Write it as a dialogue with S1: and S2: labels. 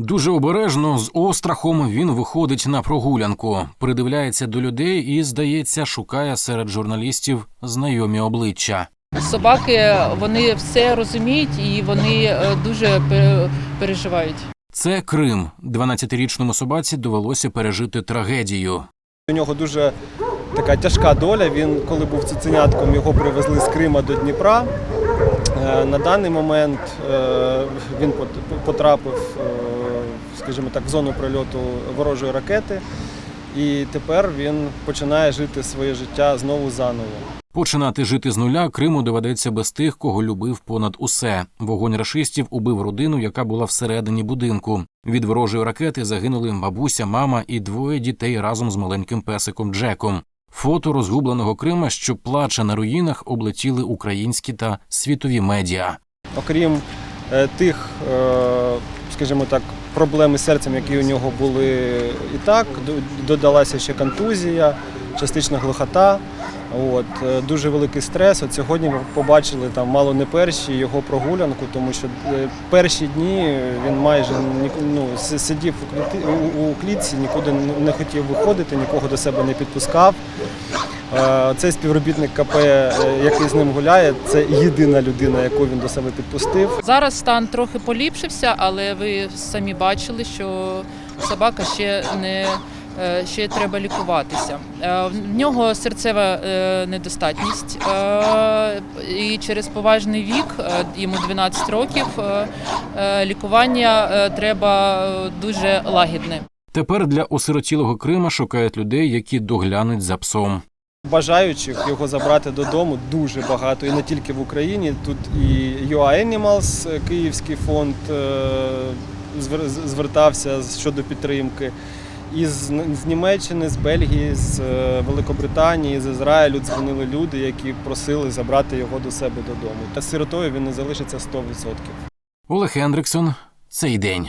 S1: Дуже обережно з острахом він виходить на прогулянку, придивляється до людей і, здається, шукає серед журналістів знайомі обличчя.
S2: Собаки вони все розуміють і вони е, дуже переживають.
S1: Це Крим. 12-річному собаці довелося пережити трагедію.
S3: У нього дуже така тяжка доля. Він, коли був цуценятком, його привезли з Крима до Дніпра. Е, На даний момент е, він пот- потрапив, скажімо так, в зону прильоту ворожої ракети. І тепер він починає жити своє життя знову заново.
S1: Починати жити з нуля Криму доведеться без тих, кого любив понад усе. Вогонь рашистів убив родину, яка була всередині будинку. Від ворожої ракети загинули бабуся, мама і двоє дітей разом з маленьким песиком Джеком. Фото розгубленого Крима, що плаче на руїнах, облетіли українські та світові медіа.
S3: Окрім е, тих, е, скажімо так, проблем із серцем, які у нього були і так, до- додалася ще контузія, частична глухота. От, е, дуже великий стрес. От сьогодні ми побачили там мало не перші його прогулянку, тому що е, перші дні він майже ну, сидів у клітці, нікуди не хотів виходити, нікого до себе не підпускав. Е, Цей співробітник КП, е, який з ним гуляє, це єдина людина, яку він до себе підпустив.
S2: Зараз стан трохи поліпшився, але ви самі бачили, що собака ще не е, ще треба лікуватися. В нього серцева недостатність, і через поважний вік, йому 12 років, лікування треба дуже лагідне.
S1: Тепер для осиротілого Крима шукають людей, які доглянуть за псом.
S3: Бажаючих його забрати додому дуже багато, і не тільки в Україні. Тут і UA Animals, е, Київський фонд е, звертався щодо підтримки. І з, Німеччини, з Бельгії, з е, Великобританії, з Ізраїлю дзвонили люди, які просили забрати його до себе додому. Та сиротою він не залишиться 100%.
S1: Олег Хендриксон. Цей день.